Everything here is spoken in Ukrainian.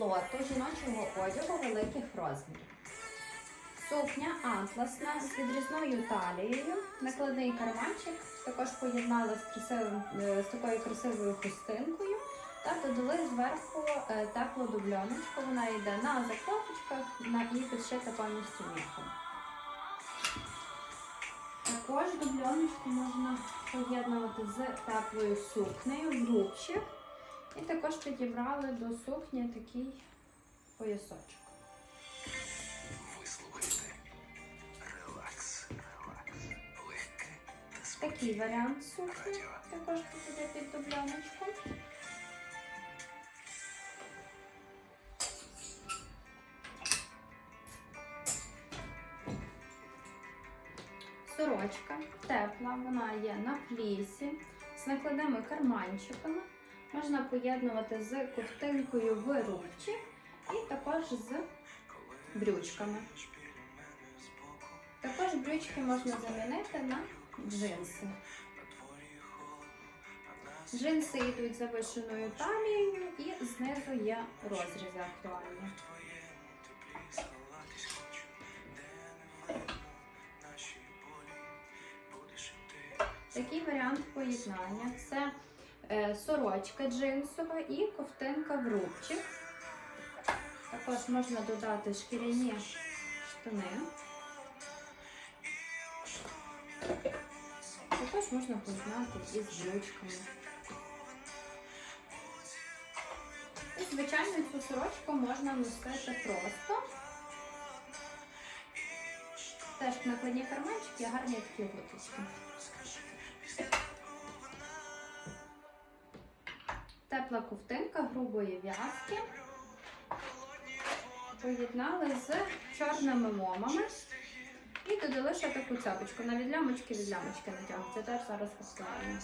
лоту жіночого одягу великих розмірів. Сукня атласна з відрізною талією, накладний карманчик, також поєднали з, красивим, е, з такою красивою хустинкою та додали зверху е, теплу дубльоночку. Вона йде на закопочках і підшита повністю міхом. Також дубльоночку можна поєднувати з теплою сукнею, грубчик. І також підібрали до сукні такий поясочок. Такий варіант сукні також підійде під дубльоночку. Сорочка тепла, вона є на флісі з накладними карманчиками. Можна поєднувати з ковтинкою в рубчик і також з брючками. Також брючки можна замінити на джинси. Джинси йдуть завишеною талією і знизу є розрізи актуальні. Такий варіант поєднання це сорочка джинсова і ковтинка в рубчик. Також можна додати шкіряні штани. Також можна поєднати із брючками. І, звичайно, цю сорочку можна носити просто. Теж накладні карманчики, гарні такі гуточки. Тепла ковтинка грубої в'язки. Поєднали з чорними момами І додали ще таку цяпочку. На відлямочки відлямочки Це Теж зараз поставимо.